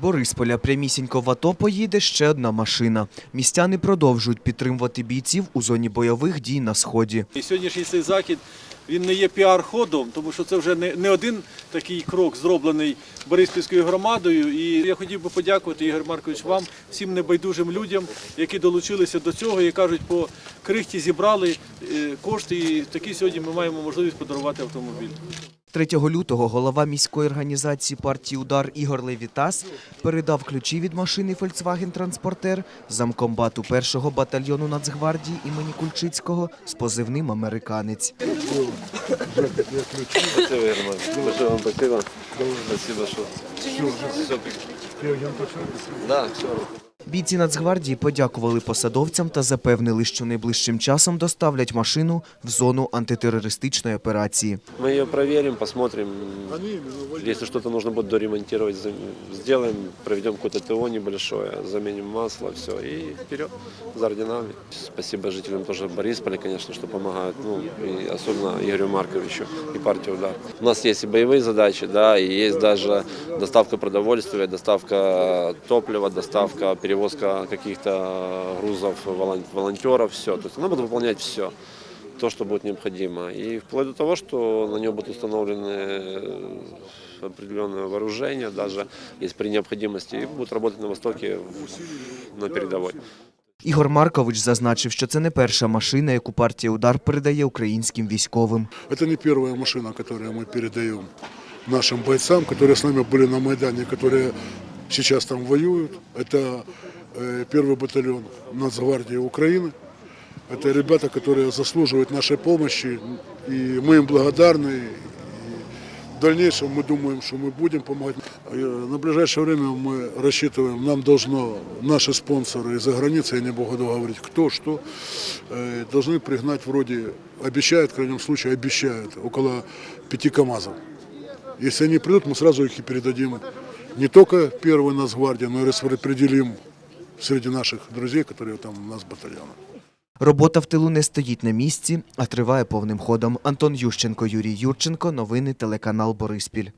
Борисполя прямісінько в АТО поїде ще одна машина. Містяни продовжують підтримувати бійців у зоні бойових дій на сході. Сьогоднішній цей захід він не є піар-ходом, тому що це вже не, не один такий крок зроблений Бориспільською громадою. І я хотів би подякувати, Ігор Маркович, вам, всім небайдужим людям, які долучилися до цього і кажуть, по крихті зібрали е, кошти. І такі сьогодні ми маємо можливість подарувати автомобіль. 3 лютого голова міської організації партії Удар Ігор Левітас передав ключі від машини Volkswagen Транспортер замкомбату 1-го батальйону Нацгвардії імені Кульчицького з позивним Американець. Спасибо, Герман. Бійці Нацгвардії подякували посадовцям та запевнили, що найближчим часом доставлять машину в зону антитерористичної операції. Мы ее проверим, посмотрим. Если что-то нужно будет доремонтировать, за- сделаем, проведем какое-то небольшое, заменим масло, все, и вперед за орденами. Спасибо жителям тоже Борисполя, конечно, что помогают, ну, и особенно Игорю Марковичу и партии «Удар». У нас есть и боевые задачи, да, и есть даже доставка продовольствия, доставка топлива, доставка, перевозка каких-то грузов волон- волонтеров, все. То есть она будет выполнять все то, что будет необходимо. И вплоть до того, что на нее будут установлены э, определенное вооружение, даже если при необходимости, и будут работать на Востоке в- на передовой. Ігор Маркович зазначив, що це не перша машина, яку партія Удар передає українським військовим. Это не первая машина, которую мы передаем нашим бойцам, которые с нами были на Майдане, которые сейчас там воюют. Это э, первый батальон Нацгвардии Украины. Это ребята, которые заслуживают нашей помощи, и мы им благодарны. И в дальнейшем мы думаем, что мы будем помогать. Э, На ближайшее время мы рассчитываем, нам должно наши спонсоры из-за границы, я не буду говорить кто, что, э, должны пригнать вроде, обещают, в крайнем случае обещают, около пяти КАМАЗов. Если они придут, мы сразу их и передадим не только первой Нацгвардии, но и распределим среди наших друзей, которые там у нас батальоны. Робота в тилу не стоїть на місці, а триває повним ходом. Антон Ющенко, Юрій Юрченко. Новини телеканал Бориспіль.